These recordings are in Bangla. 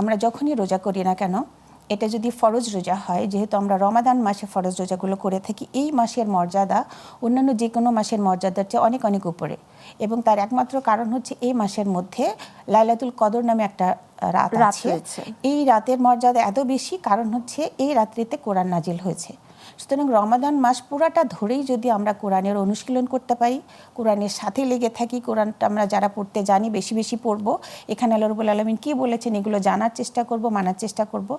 আমরা যখনই রোজা করি না কেন এটা যদি ফরজ রোজা হয় যেহেতু আমরা রমাদান মাসে ফরজ রোজাগুলো করে থাকি এই মাসের মর্যাদা অন্যান্য যে কোনো মাসের মর্যাদার চেয়ে অনেক অনেক উপরে। এবং তার একমাত্র কারণ হচ্ছে এই মাসের মধ্যে লাইলাতুল কদর নামে একটা রাত আছে। এই রাতের মর্যাদা এত বেশি কারণ হচ্ছে এই রাত্রিতে কোরআন নাজিল হয়েছে। সুতরাং রমাদান মাস পুরাটা ধরেই যদি আমরা কোরআনের অনুশীলন করতে পারি কোরআনের সাথে লেগে থাকি, কোরআনটা আমরা যারা পড়তে জানি, বেশি বেশি পড়ব। এখানে আল্লাহ রবুল আলমিন কী বলেছেন এগুলো জানার চেষ্টা করব, মানার চেষ্টা করব।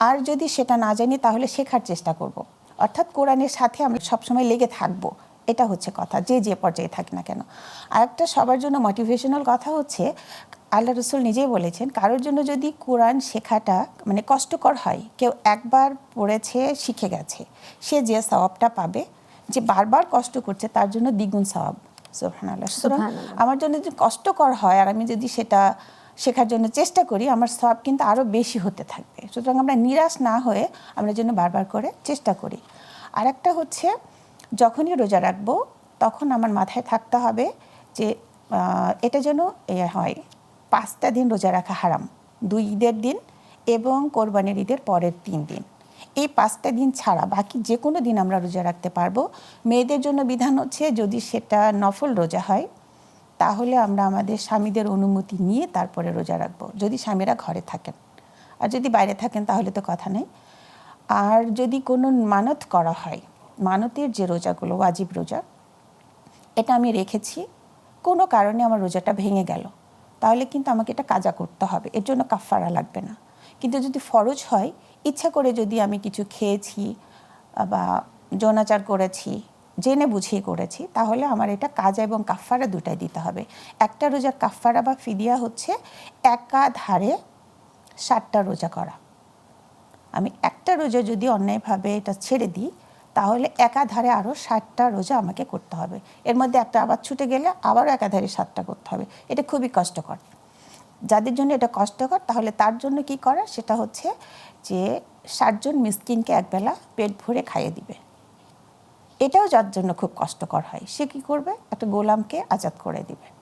আর যদি সেটা না জানি তাহলে শেখার চেষ্টা করব। অর্থাৎ কোরআনের সাথে আমরা সবসময় লেগে থাকব। এটা হচ্ছে কথা যে যে পর্যায়ে থাকি না কেন। আরেকটা সবার জন্য মোটিভেশনাল কথা হচ্ছে আল্লাহ রসুল নিজেই বলেছেন কারোর জন্য যদি কোরআন শেখাটা মানে কষ্টকর হয় কেউ একবার পড়েছে শিখে গেছে সে যে স্বভাবটা পাবে যে বারবার কষ্ট করছে তার জন্য দ্বিগুণ সওয়াব। সুবহানাল্লাহ। সুতরাং আমার জন্য যদি কষ্টকর হয় আর আমি যদি সেটা শেখার জন্য চেষ্টা করি আমার সব কিন্তু আরও বেশি হতে থাকবে। সুতরাং আমরা নিরাশ না হয়ে আমরা যেন বারবার করে চেষ্টা করি। আর একটা হচ্ছে যখনই রোজা রাখব, তখন আমার মাথায় থাকতে হবে যে এটা যেন এ হয়, পাঁচটা দিন রোজা রাখা হারাম। দুই ঈদের দিন এবং কোরবানির ঈদের পরের তিন দিন। এই পাঁচটা দিন ছাড়া বাকি যে কোনো দিন আমরা রোজা রাখতে পারব। মেয়েদের জন্য বিধান হচ্ছে, যদি সেটা নফল রোজা হয়, তাহলে আমরা আমাদের স্বামীদের অনুমতি নিয়ে তারপরে রোজা রাখব, যদি স্বামীরা ঘরে থাকেন। আর যদি বাইরে থাকেন, তাহলে তো কথা নেই। আর যদি কোনো মানত করা হয় মানতের যে রোজাগুলো, ওয়াজিব রোজা, এটা আমি রেখেছি। কোনো কারণে আমার রোজাটা ভেঙে গেল। তাহলে কিন্তু আমাকে এটা কাজা করতে হবে। এর জন্য কাফারা লাগবে না। কিন্তু যদি ফরজ হয়, ইচ্ছা করে যদি আমি কিছু খেয়েছি বা যৌনাচার করেছি, জেনে বুঝিয়ে করেছি, তাহলে আমার এটা কাজা এবং কাফারা দুটাই দিতে হবে। একটা রোজার কাফারা বা ফিদিয়া হচ্ছে একাধারে ষাটটা রোজা করা। আমি একটা রোজা যদি অন্যায়ভাবে এটা ছেড়ে দিই তাহলে একাধারে আরও ষাটটা রোজা আমাকে করতে হবে। এর মধ্যে একটা আবার ছুটে গেলে আবারও একাধারে সাতটা করতে হবে। এটা খুবই কষ্টকর। যাদের জন্য এটা কষ্টকর, তাহলে তার জন্য কি করা? সেটা হচ্ছে যে ষাটজন মিসকিনকে একবেলা পেট ভরে খাইয়ে দিবে। এটাও যার জন্য খুব কষ্টকর হয়। সে কি করবে? একটা গোলামকে আজাদ করে দিবে।